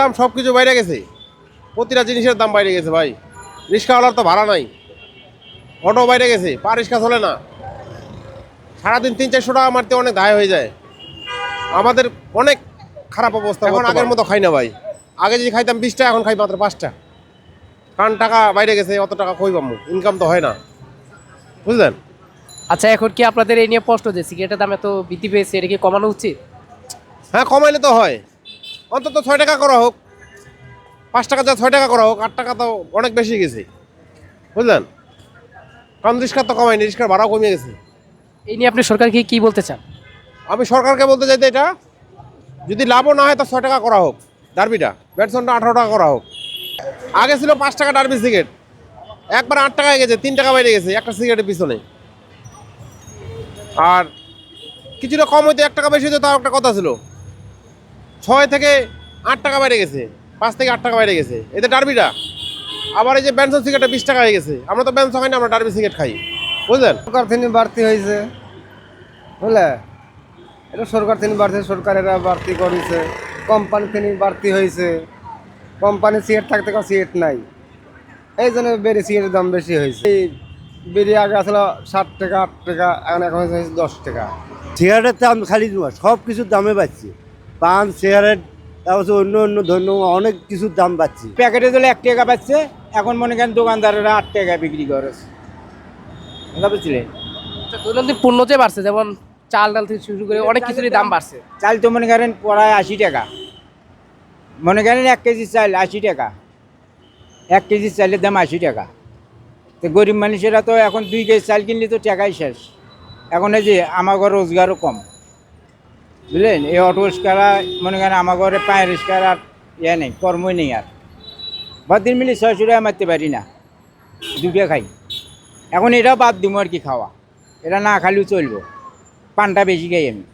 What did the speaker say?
দাম সব কিছু বাইরে গেছে। প্রতিটা জিনিসের দাম বাইরে গেছে ভাই। রিক্সাওয়ালার তো ভাড়া নাই। অটো বাইরে গেছে পা রিক্সা চলে না। সারাদিন তিন চারশো টাকা মারতে অনেক দায় হয়ে যায়। আমাদের অনেক খারাপ অবস্থা এখন আগের মতো খাই না ভাই। আগে যদি খাইতাম বিশটা এখন খাই মাত্র পাঁচটা কারণ টাকা বাইরে গেছে অত টাকা কই পাবো? ইনকাম তো হয় না। বুঝলেন? আচ্ছা এখন কি আপনাদের এই নিয়ে প্রশ্ন যে সিগারেটের দাম এত বৃদ্ধি পেয়েছে এটা কি কমানো উচিত? হ্যাঁ কমাইলে তো হয়। অন্তত ছয় টাকা করা হোক। পাঁচ টাকা যা ছয় টাকা করা হোক আট টাকা তো অনেক বেশি গেছে। বুঝলেন? কারণ রিক্সা তো কমায়নি রিক্সার ভাড়াও কমে গেছে। এই নিয়ে আপনি সরকারকে কি বলতে চান? আমি সরকারকে বলতে চাইতে এটা যদি লাভও না হয় তো ছয় টাকা করা হোক। ডারবিটা ব্যাটসনটা আঠারো টাকা করা হোক। আগে ছিল পাঁচ টাকা ডারবি সিগারেট একবার আট টাকায় গেছে তিন টাকা বাইরে গেছে একটা সিগারেটের পিছনে। আর কিছুটা কম হইতে এক টাকা বেশি হইতে তাও একটা কথা ছিল। ছয় থেকে আট টাকা বাইরে গেছে পাঁচ থেকে আট টাকা বাইরে গেছে। এতে ডারবিটা আবার এই যে ব্যানসন সিগারেটটা বিশ টাকা হয়ে গেছে। আমরা তো ব্যানসন খাই না আমরা ডারবি সিগারেট খাই। বুঝলেন? সরকার থেকে বাড়তি হয়েছে। বুঝলে? এটা সরকার থেকে বাড়ছে সরকারেরা বাড়তি করেছে। কোম্পানি থেকে বাড়তি হয়েছে। কোম্পানি সিগারেট থাকতে কোনো সিগারেট নাই। এই জন্য বেড়ে সিগারেটের দাম বেশি হয়েছে। এই বেড়ে আগে আসলে ষাট টাকা আট টাকা এখন এখন হয়েছে দশ টাকা। সিগারেটের দাম খালি নয় সব কিছুর দামে বাড়ছে। পান সিগারেট তারপর অন্য অন্য ধন্য অনেক কিছুর দাম বাড়ছে। প্যাকেটে দিলে এক টাকা পাচ্ছে এখন মনে করেন দোকানদারেরা আট টাকা বিক্রি করে। কথা বুঝলেন আচ্ছা, দৈনন্দিন পণ্য যে বাড়ছে যেমন চাল ডাল থেকে শুরু করে অনেক কিছুরই দাম বাড়ছে। চাল তো মনে করেন প্রায় আশি টাকা। মনে করেন এক কেজি চাল আশি টাকা। এক কেজি চালের দাম আশি টাকা। তো গরিব মানুষেরা তো এখন দুই কেজি চাল কিনলে তো টাকাই শেষ। এখন এই যে আমার ঘর রোজগারও কম। বুঝলেন? এই অটো রিক্সারা মনে করেন আমার ঘরে পায়ের রিক্সার আর ইয়ে নেই, কর্মই নেই আর। বাদিন মিলে ছয়শো টাকা মারতে পারি না দুটো খাই। এখন এটাও বাদ দিব আর কি খাওয়া। এটা না খালেও চলবো, পানটা বেশি খাই আমি।